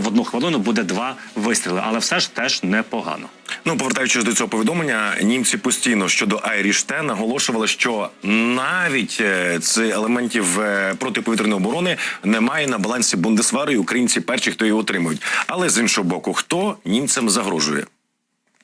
в одну хвилину буде два вистріли, але все ж теж непогано. Ну, повертаючись до цього повідомлення, німці постійно щодо Айріште наголошували, що навіть е, цих елементів е, протиповітряної оборони немає на балансі Бундесвару, і українці перші, хто його отримують. Але з іншого боку, хто німцям загрожує?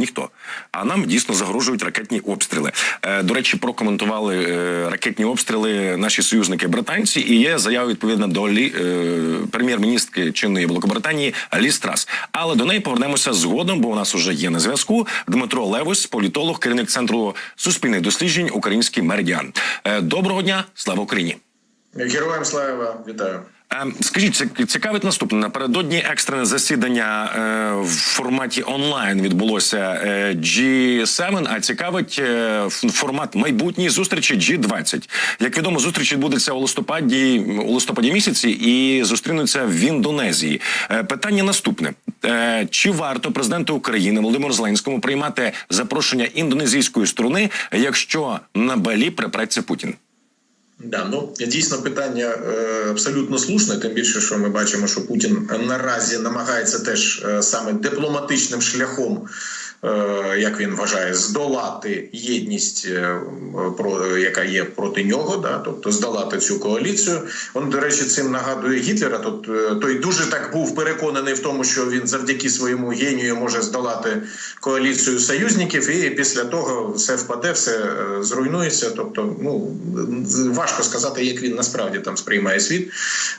Ніхто. А нам дійсно загрожують ракетні обстріли. Е, до речі, прокоментували е, ракетні обстріли наші союзники британці. І є заява відповідна до лі, е, прем'єр-міністки чинної Великобританії Ліс Трас. Але до неї повернемося згодом, бо у нас уже є на зв'язку Дмитро Левось, політолог, керівник центру суспільних досліджень Український меридіан. Е, доброго дня, слава Україні! Героям слава вітаю. Ем, Скажіть, ці- цікавить наступне. Напередодні екстрене засідання е, в форматі онлайн відбулося е, G7, а цікавить е, формат майбутньої зустрічі G20. Як відомо, зустріч відбудеться у листопаді у листопаді місяці і зустрінуться в Індонезії. Питання наступне: чи варто президенту України Володимиру Зеленському приймати запрошення індонезійської сторони, якщо на Балі припреться Путін? Да, ну дійсно питання е, абсолютно слушне, тим більше, що ми бачимо, що Путін наразі намагається теж е, саме дипломатичним шляхом, е, як він вважає, здолати єдність, про яка є проти нього, да, тобто здолати цю коаліцію. Он, до речі, цим нагадує Гітлера. Е, той дуже так був переконаний в тому, що він завдяки своєму генію може здолати коаліцію союзників, і після того все впаде, все зруйнується. Тобто, ну важко сказати, як він насправді там сприймає світ.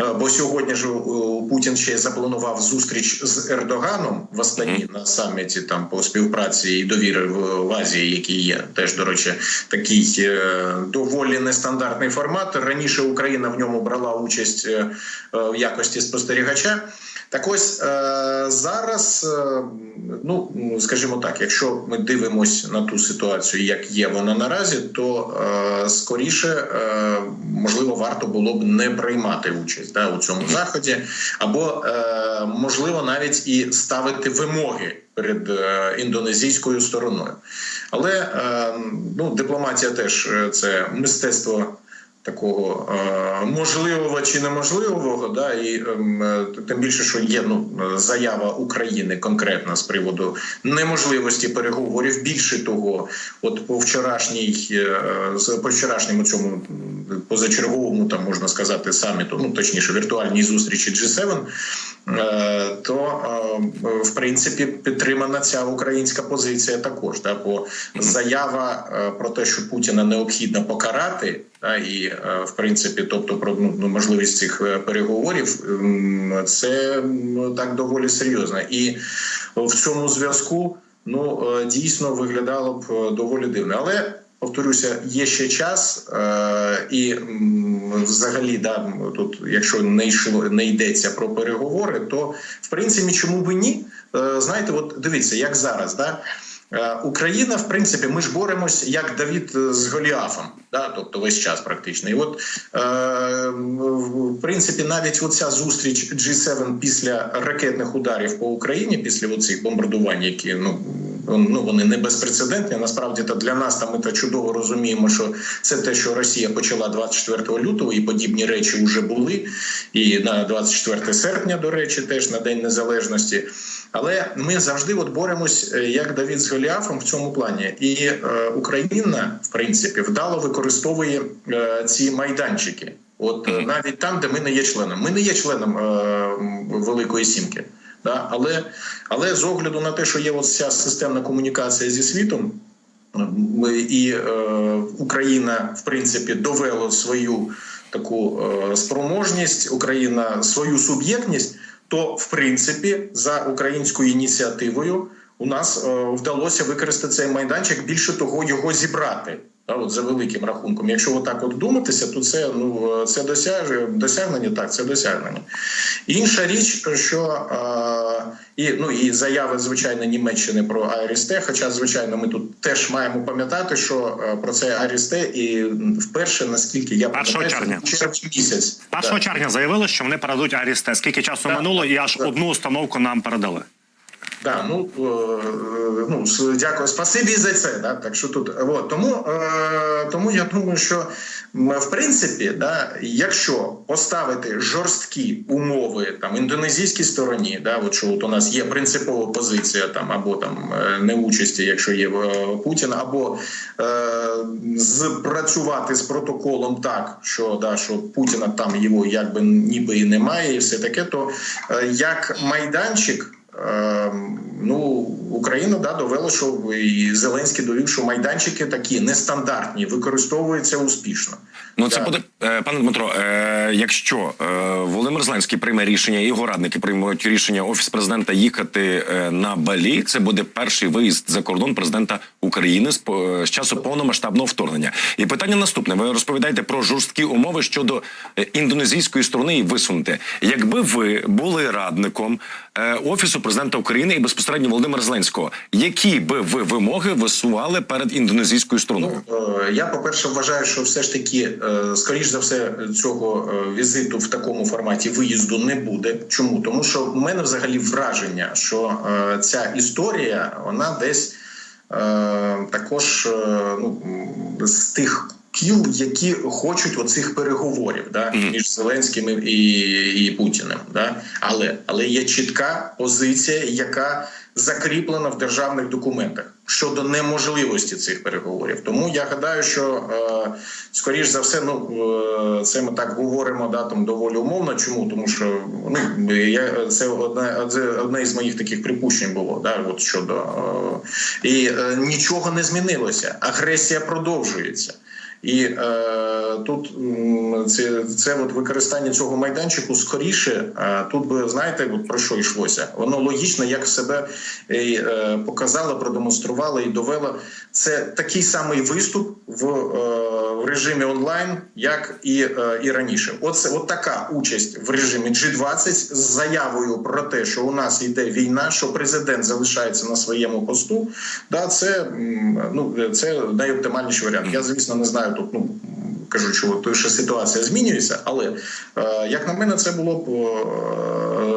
Е, Бо сьогодні ж е, Путін ще запланував зустріч з Ердоганом в Астані на саміті там по співпраці і довіри в, Азії, який є теж до речі, такий е, доволі нестандартний формат. Раніше Україна в ньому брала участь в якості спостерігача. Так ось зараз, ну скажімо так, якщо ми дивимося на ту ситуацію, як є вона наразі, то скоріше можливо варто було б не приймати участь да, у цьому заході, або е, можливо навіть і ставити вимоги перед е, індонезійською стороною. Але е, ну, дипломатія теж це мистецтво такого е, можливого чи неможливого, да і ем, е, тим більше, що є ну заява України конкретна з приводу неможливості переговорів. Більше того, от по вчорашній е, по вчорашньому цьому позачерговому там можна сказати саміту, ну точніше віртуальній зустрічі G7, е, то в принципі підтримана ця українська позиція також. Да, бо заява про те, що Путіна необхідно покарати. Та і е, в принципі, тобто про ну, ну, можливість цих е, переговорів, це м, так доволі серйозно. І в цьому зв'язку ну е, дійсно виглядало б доволі дивно. Але повторюся, є ще час, і взагалі, да, тут, якщо не йшло, не йдеться про переговори, то в принципі чому би ні? Знаєте, от дивіться, як зараз, да. Е, Україна, в принципі, ми ж боремось як Давід е, з Голіафом, да, тобто весь час практично. І от е, в принципі, навіть оця зустріч G7 після ракетних ударів по Україні, після оцих бомбардувань, які ну. Ну вони не безпрецедентні. Насправді та для нас там ми та чудово розуміємо, що це те, що Росія почала 24 лютого, і подібні речі вже були. І на 24 серпня, до речі, теж на День Незалежності. Але ми завжди от боремось е, як Давід з Голіафом в цьому плані, і е, Україна, в принципі, вдало використовує е, ці майданчики. От навіть там, де ми не є членом. Ми не є членом е, Великої Сімки. Да? Але, але з огляду на те, що є от ця системна комунікація зі світом, і е, Україна в принципі довела свою таку е, спроможність, Україна свою суб'єктність, то в принципі за українською ініціативою у нас е, вдалося використати цей майданчик. Більше того, його зібрати. А от за великим рахунком, якщо отак от думатися, то це ну це досяж... досягнення. Так, це досягнення. Інша річ, що е, і ну і заяви звичайно Німеччини про Арісте. Хоча, звичайно, ми тут теж маємо пам'ятати, що е, про це Арісте і вперше, наскільки я Першого пам'ятаю, червня. це місяць. 1 червня заявили, що вони передадуть Арісте. Скільки часу Так. минуло, і аж одну установку нам передали. Да, ну, е, е, ну дякую, спасибі за це. Да, так що тут от, тому, е, тому я думаю, що в принципі, да, якщо поставити жорсткі умови там індонезійській стороні, да, от що от у нас є принципова позиція там або там е, неучасті, якщо є е, Путін, або е, спрацювати з протоколом так, що да, що Путіна там його якби ніби і немає, і все таке, то е, як майданчик. Е, Ну, Україна да довела, що і Зеленський довів, що майданчики такі нестандартні, використовуються успішно. Ну це Да. буде е, пане Дмитро. Е, якщо е, Володимир Зеленський прийме рішення, його радники приймуть рішення офіс президента їхати на Балі. Це буде перший виїзд за кордон президента України з, часу повномасштабного вторгнення. І питання наступне: ви розповідаєте про жорсткі умови щодо індонезійської сторони і висунути. Якби ви були радником офісу президента України і безпосередньо Володимира Зеленського, які би ви вимоги висували перед індонезійською стороною? Ну, е, я, по-перше, вважаю, що все ж таки, е, скоріш за все, цього е, візиту в такому форматі виїзду не буде. Чому? Тому що в мене взагалі враження, що е, ця історія вона десь е, також е, ну, з тих. Кіл, які хочуть оцих переговорів да, між Зеленським і, і Путіним. Да? Але, але є чітка позиція, яка закріплена в державних документах щодо неможливості цих переговорів. Тому я гадаю, що е, скоріш за все, ну е, це ми так говоримо да, там доволі умовно. Чому? Тому що ну я це одне це одне із моїх таких припущень було. Да, от щодо е, і е, нічого не змінилося. Агресія продовжується. І е, тут це, це от використання цього майданчику скоріше. Е, тут би знаєте, от про що йшлося? Воно логічно, як себе і, е, показало, продемонструвало і довело. Це такий самий виступ в, е, в режимі онлайн, як і, е, і раніше. Оце от така участь в режимі G20 з заявою про те, що у нас йде війна, що президент залишається на своєму посту. Да, це ну це найоптимальніший варіант. Я звісно не знаю тут. Ну кажу, що що ситуація змінюється, але е, як на мене, це було б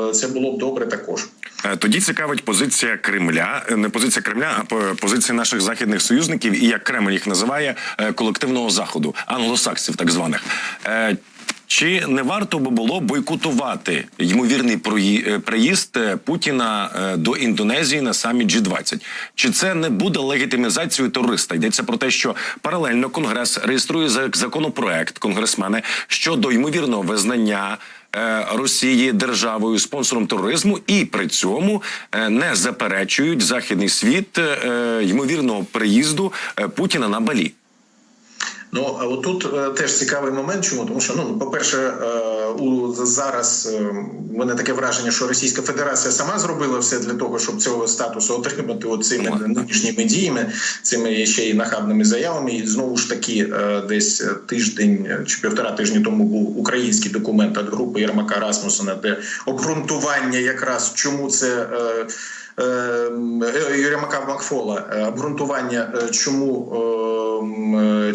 е, це було б добре також. Е, Тоді цікавить позиція Кремля, не позиція Кремля, а позиція наших західних союзників, і як Кремль їх називає колективного заходу, англосаксів, так званих. Чи не варто би було бойкотувати ймовірний е, приїзд е, Путіна е, до Індонезії на саміт G20? Чи це не буде легітимізацією терориста? Йдеться про те, що паралельно Конгрес реєструє законопроект конгресмени щодо ймовірного визнання Росії державою спонсором тероризму, і при цьому не заперечують західний світ ймовірного приїзду Путіна на Балі. Ну а отут е, теж цікавий момент. Чому тому, що ну по-перше, е, у зараз е, мене таке враження, що Російська Федерація сама зробила все для того, щоб цього статусу отримати от цими нинішніми діями, цими ще й нахабними заявами. І знову ж таки, е, десь тиждень е, чи півтора тижні тому був український документ від групи Єрмака Расмусена, де обґрунтування якраз чому це. е, е, Макфола е, обґрунтування, е, чому е, е,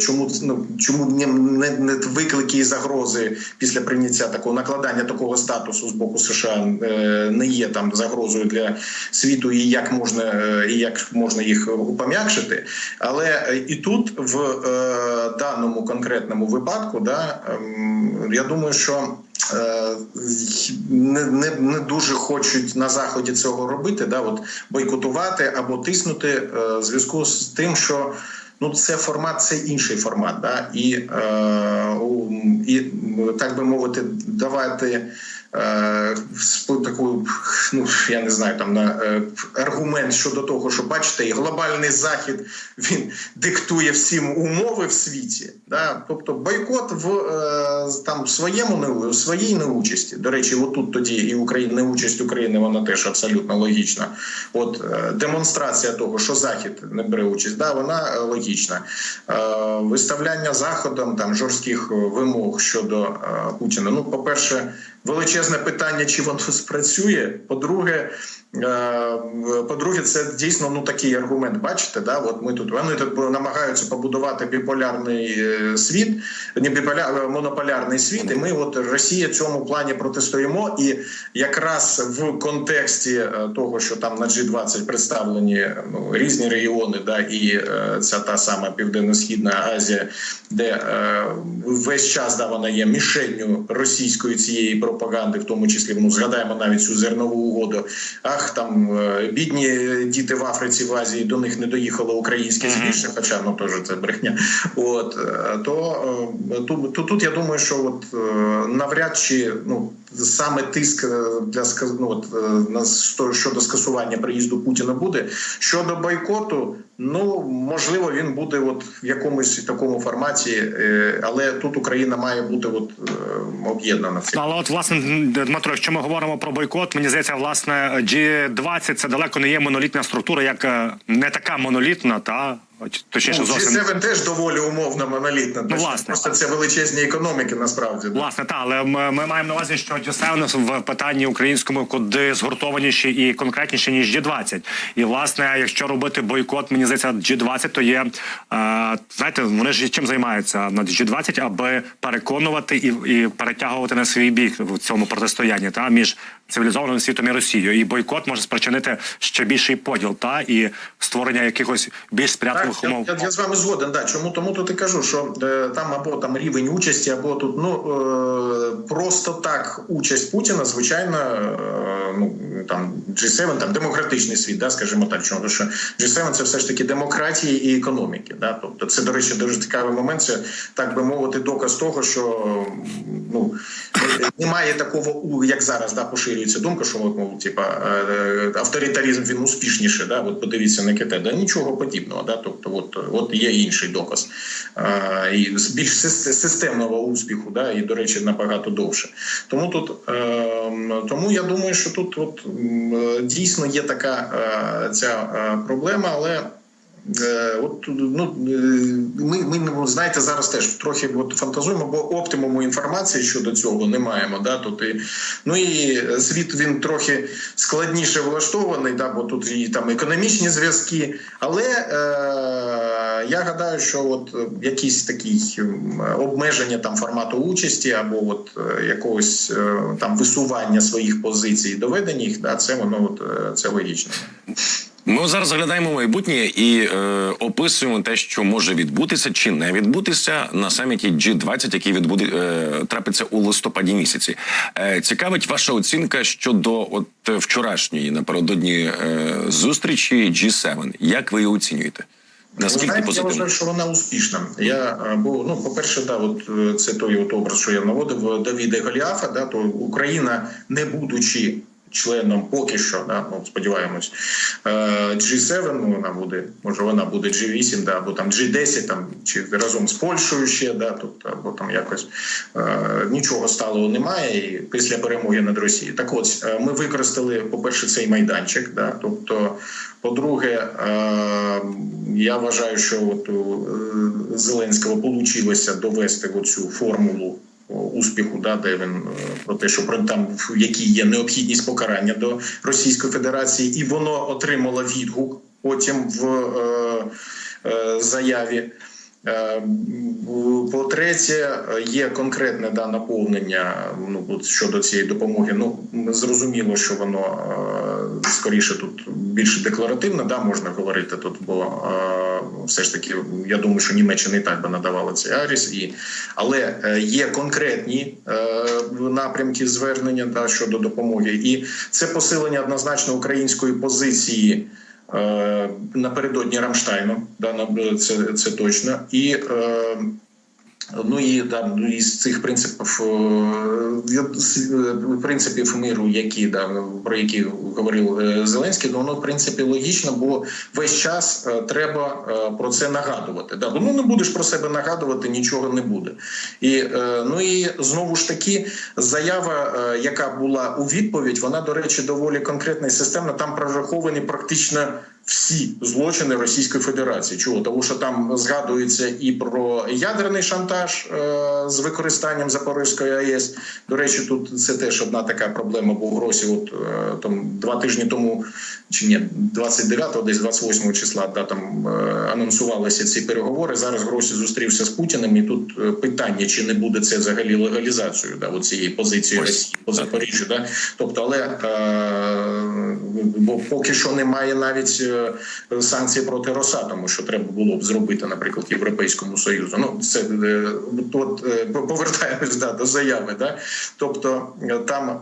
чому ну чому не, не, не виклики і загрози після прийняття такого накладання такого статусу з боку США е, не є там загрозою для світу, і як можна е, і як можна їх пом'якшити. Але е, і тут в е, даному конкретному випадку, да ем, я думаю, що. Е, Не, не, не дуже хочуть на заході цього робити, да, от бойкотувати або тиснути е, зв'язку з тим, що ну це формат, це інший формат, да, і, е, і так би мовити, давати таку, ну я не знаю, там на е, аргумент щодо того, що бачите, і глобальний захід він диктує всім умови в світі. Да? Тобто бойкот в е, там своєму в своїй неучасті. До речі, отут тоді і Україна неучасть України, вона теж абсолютно логічна. От е, демонстрація того, що Захід не бере участь, да, вона е, логічна. Е, виставляння заходом там жорстких е, вимог щодо е, Путіна. Ну, по перше. Величезне питання, чи воно спрацює. По-друге, е, по-друге, це дійсно ну такий аргумент. Бачите, да? От ми тут вони тут намагаються побудувати біполярний е, світ, не біполя, монополярний світ. І ми, от Росія, цьому плані протистоїмо. І якраз в контексті е, того, що там на G20 представлені ну, різні регіони, да, і е, ця та сама Південно-Східна Азія, де е, весь час да, вона є мішенню російської цієї пропаганди, в тому числі ну, згадаємо навіть цю зернову угоду. Ах, там е, бідні діти в Африці, в Азії до них не доїхало українське збільше, хоча ну теж це брехня. От е, то е, тут, тут, я думаю, що от навряд чи ну саме тиск е, для ну, е, щодо скасування приїзду Путіна буде щодо бойкоту. Ну можливо, він буде от в якомусь такому форматі, е, але тут Україна має бути от об'єднана Ну, Але от власне Дмитро, якщо ми говоримо про бойкот, мені здається, власне G20 це далеко не є монолітна структура, як не така монолітна, та точніше Ну, зовсім G7 теж доволі умовно монолітна. Ну, власне. Просто це величезні економіки насправді. Власне, та але ми, ми маємо на увазі, що G7 в питанні українському куди згуртованіші і конкретніші ніж G20. І власне, якщо робити бойкот, мені здається, G20, то є е, знаєте, вони ж чим займаються на G20, аби переконувати і, і перетягувати на свій бік в цьому протистоянні та між цивілізованим світом і Росією. І бойкот може спричинити ще більший поділ та і створення якихось більш сприятливих Так, я, умов. я, я з вами згоден. Да. Чому тому тут і кажу, що е, там або там рівень участі, або тут ну е, просто так участь Путіна, звичайно, е, ну там G7, там демократичний світ, да, скажімо так, чому що G7 це все ж таки демократії і економіки. Да. Тобто, це до речі, дуже цікавий момент. Це так би мовити, доказ того, що ну немає такого, як зараз да, поширюється думка, що мов, типа е, авторитаризм він успішніше. Да? От подивіться на Китай. Да нічого подібного. Да? Тобто, от, от є інший доказ е, і більш системного успіху, да? і, до речі, набагато довше. Тому тут е, тому я думаю, що тут от, е, дійсно є така е, ця е, проблема, але. Е, От ну е, ми, ми ну, знаєте зараз теж трохи от фантазуємо, бо оптимуму інформації щодо цього не маємо. Да тут і ну і світ він трохи складніше влаштований, да, бо тут і там економічні зв'язки. Але е, я гадаю, що от якісь такі обмеження там формату участі або от е, якогось там висування своїх позицій, доведення їх, да, це воно от це логічно. Ми зараз заглядаємо в майбутнє і е, описуємо те, що може відбутися чи не відбутися на саміті G20, який відбуде е, трапиться у листопаді місяці. Е, цікавить ваша оцінка щодо от вчорашньої напередодні е, зустрічі G7. Як ви її оцінюєте? Наскільки знаєте, Я вважаю, що вона успішна. Я е, бо ну, по-перше, да, от е, це той от образ, що я наводив е, Давіда Голіафа. Да, то Україна, не будучи членом поки що, да, ну сподіваємось, е, G7, ну вона буде, може вона буде G8, да, або там G10, там чи разом з Польщею ще, да, тобто, або там якось е, нічого сталого немає і після перемоги над Росією. Так от е, ми використали, по-перше, цей майданчик, да, тобто. По-друге, я вважаю, що от у Зеленського вийшло довести оцю формулу успіху, да, де він е, про те, що про там які є необхідність покарання до Російської Федерації, і воно отримало відгук потім в е, е, заяві. Е, По-третє, є конкретне да, наповнення ну, от щодо цієї допомоги. Ну зрозуміло, що воно е, скоріше тут більше декларативне, да, можна говорити тут, бо е, все ж таки я думаю, що Німеччина і так би надавала цей аріс, і але е, є конкретні напрямки звернення да, щодо допомоги, і це посилення однозначно української позиції. Е, напередодні Рамштайну, да, це, це точно. І е, ну і да, ну, із цих принципів е, е, принципів миру, які да, про які говорив е, Зеленський, ну, воно в принципі логічно, бо весь час треба про це нагадувати. Да, бо ну не будеш про себе нагадувати, нічого не буде. І ну і знову ж таки заява, яка була у відповідь, вона до речі доволі конкретна і системна. Там прораховані практично всі злочини Російської Федерації. Чого? Тому що там згадується і про ядерний шантаж е, з використанням Запорізької АЕС. До речі, тут це теж одна така проблема. Бо в Гросі, от е, там два тижні тому, чи ні, 29-го, десь 28 числа, да, там е, анонсувалися ці переговори. Зараз Гросі зустрівся з Путіним, і тут е, питання, чи не буде це взагалі легалізацією да, цієї позиції Ось. Росії по Запоріжжю. Да? Тобто, але е, бо поки що немає навіть е, санкцій проти Росатому, що треба було б зробити, наприклад, Європейському Союзу. Ну це е, от е, повертаємось да, до заяви. Да? Тобто там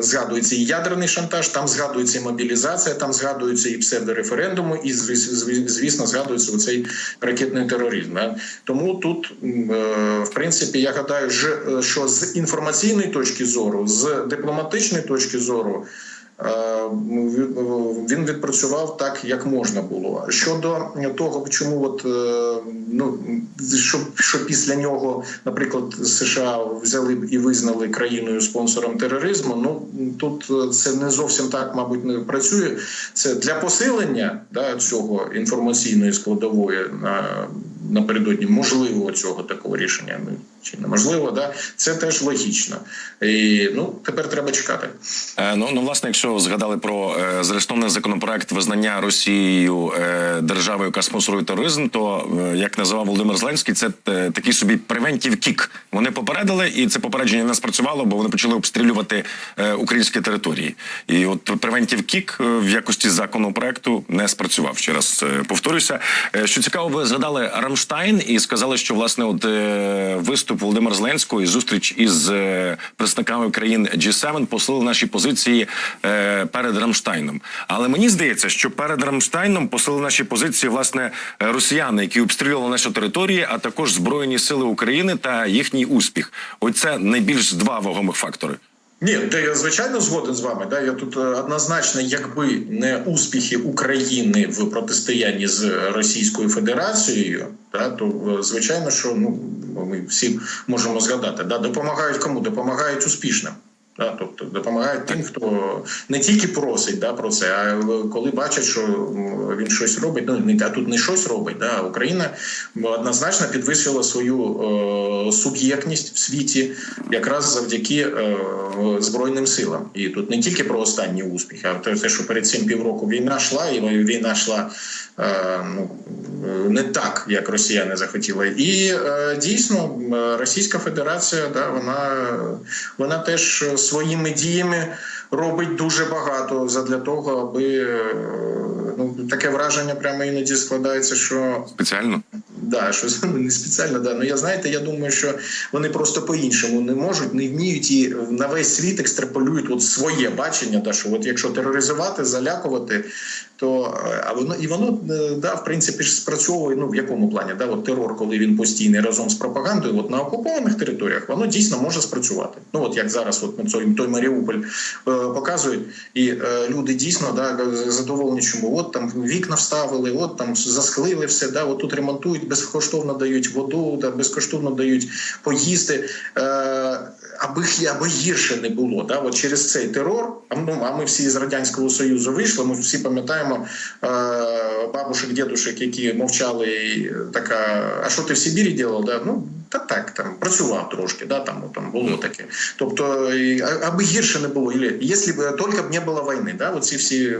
згадується і ядерний шантаж, там згадується і мобілізація, там згадується і псевдореферендуми, і звіс- зві- звісно згадується оцей ракетний тероризм. Да? Тому тут, в принципі, я гадаю, що з інформаційної точки зору, з дипломатичної точки зору. Е, він- Він відпрацював так, як можна було. Щодо того, чому от е, ну що, що після нього, наприклад, США взяли б і визнали країною спонсором тероризму. Ну тут е, це не зовсім так, мабуть, не працює. Це для посилення да, цього інформаційної складової напередодні можливого цього такого рішення. Ну чи неможливо, да це теж логічно. І ну тепер треба чекати. Е, Ну, ну, власне, якщо згадали про е, зрештовний законопроект визнання Росією е, держави, яка спонсорує тероризм, то е, як називав Володимир Зеленський, це е, такий собі превентів кік. Вони попередили, і це попередження не спрацювало, бо вони почали обстрілювати е, українські території. І от превентів кік в якості законопроекту не спрацював. Ще раз е, повторюся. Е, Що цікаво, ви згадали Рамштайн і сказали, що власне от е, виступ Володимира Зеленського і зустріч із е, представниками країн G7 посилили наші позиції е, перед Рамштайном. Але мені здається, що перед Рамштайном посилили наші позиції власне росіяни, які обстрілювали наші території, а також збройні сили України та їхній успіх. Оце найбільш два вагомих фактори. Ні, де я звичайно згоден з вами. Да, я тут е, однозначно, якби не успіхи України в протистоянні з Російською Федерацією, да, то е, звичайно, що ну ми всі можемо згадати, да, допомагають кому? Допомагають успішним. Да, тобто допомагають тим, хто не тільки просить да, про це, а коли бачать, що він щось робить. Ну не а тут не щось робить. Да, Україна однозначно підвищила свою е, суб'єктність в світі, якраз завдяки е, збройним силам. І тут не тільки про останні успіхи, а те, що перед цим півроку війна йшла, і війна йшла е, ну не так, як росіяни захотіли. І е, дійсно е, Російська Федерація, да, вона, вона теж своїми діями робить дуже багато задля того, аби е, ну таке враження прямо іноді складається, що Спеціально Да, що не спеціально, да. Ну я знаєте, я думаю, що вони просто по-іншому не можуть, не вміють і на весь світ екстраполюють от своє бачення, та що от якщо тероризувати, залякувати, то е, а воно і воно е, да, в принципі ж спрацьовує. Ну в якому плані? Да, от терор, коли він постійний разом з пропагандою, от на окупованих територіях воно дійсно може спрацювати. Ну от як зараз, от той, той Маріуполь е, показують, і е, люди дійсно да задоволені, чому от там вікна вставили, от там засклили все, да, от тут ремонтують, безкоштовно дають воду, да, безкоштовно дають поїсти. Е, Аби аби гірше не було, да, от через цей терор. А ну а ми всі з радянського союзу вийшли. Ми всі пам'ятаємо е, бабушек, дідушек, які мовчали. І така, а що ти в Сибірі? Да? Ну та так там працював трошки, да там там було таке. Тобто, аби гірше не було, якщо б тільки б не було війни, да, оці всі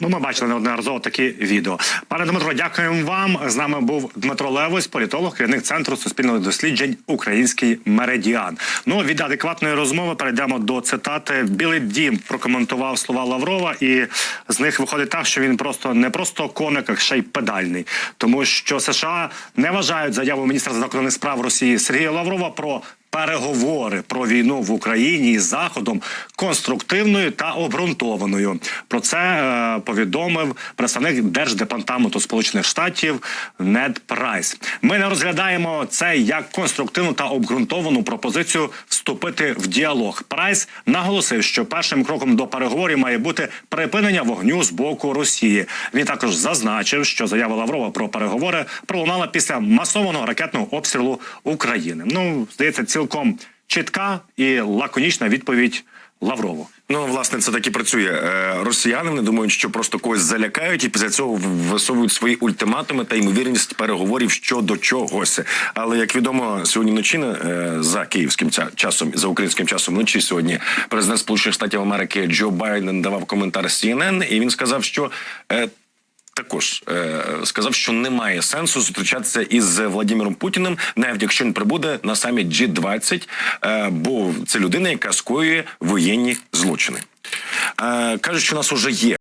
Ну, ми бачили неодноразово такі відео. Пане Дмитро, дякуємо вам. З нами був Дмитро Левось, політолог, керівник центру суспільних досліджень Український меридіан. Ну від адекватної розмови перейдемо до цитати. Білий дім прокоментував слова Лаврова, і з них виходить так, що він просто не просто коник, а ще й педальний, тому що США не вважають заяву міністра закордонних справ Росії Сергія Лаврова про переговори про війну в Україні із Заходом конструктивною та обґрунтованою. Про це е, повідомив представник Держдепартаменту Сполучених Штатів Нед Прайс. Ми не розглядаємо це як конструктивну та обґрунтовану пропозицію вступити в діалог. Прайс наголосив, що першим кроком до переговорів має бути припинення вогню з боку Росії. Він також зазначив, що заява Лаврова про переговори пролунала після масованого ракетного обстрілу України. Ну здається, цілком чітка і лаконічна відповідь Лаврову. Ну, власне, це так і працює. Е, Росіяни вони думають, що просто когось залякають, і після цього висовують свої ультиматуми та ймовірність переговорів щодо чогось. Але як відомо, сьогодні вночі е, за київським часом, за українським часом вночі сьогодні президент Сполучених Штатів Америки Джо Байден давав коментар CNN, і він сказав, що. Також е, сказав, що немає сенсу зустрічатися із Владимиром Путіним, навіть якщо він прибуде на саміт G20, е, бо це людина, яка скоює воєнні злочини. Е, кажуть, що у нас уже є